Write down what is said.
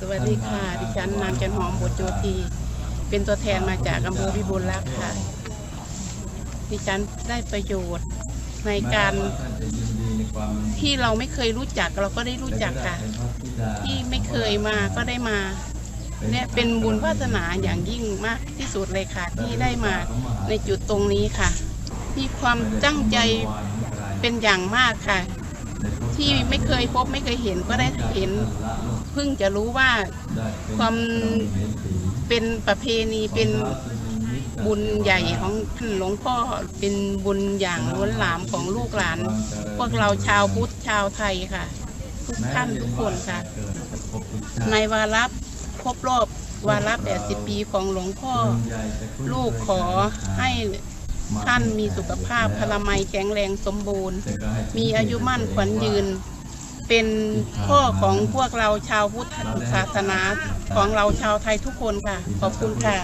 สวัสดีค่ะ ดิฉันนางจันหอมบทโจทีเป็นตัวแทนมาจากอำเภอพิบูลรักษ์ค่ะ ดิฉันได้ประโยชน์ในการที่เราไม่เคยรู้จักเราก็ได้รู้จักค่ะ ที่ไม่เคยมาก็ได้มาเนี่ยเป็นบุญวาสนาอย่างยิ่งมากที่สุดเลยค่ะ ที่ได้มาในจุดตรงนี้ค่ะ มีความตั้งใจเป็นอย่างมากค่ะ ที่ไม่เคยพบไม่เคยเห็นก็ได้เห็นเพิ่งจะรู้ว่าความเป็นประเพณีเป็นบุญใหญ่ของท่านหลวงพ่อเป็นบุญอย่างล้นหลามของลูกหลาน พวกเราชาวพุทธชาวไทยค่ะ ทุกท่านทุกคนค่ะ ในวาระครบรอบวาระ80 ปีของหลวงพ่อ ลูกขอให้ ท่านมีสุขภาพพลามัยแข็งแรงสมบูรณ์ มีอายุมั่นขวัญยืน เป็นพ่อของพวกเราชาวพุทธศาสนาของเราชาวไทยทุกคนค่ะ ขอบคุณค่ะ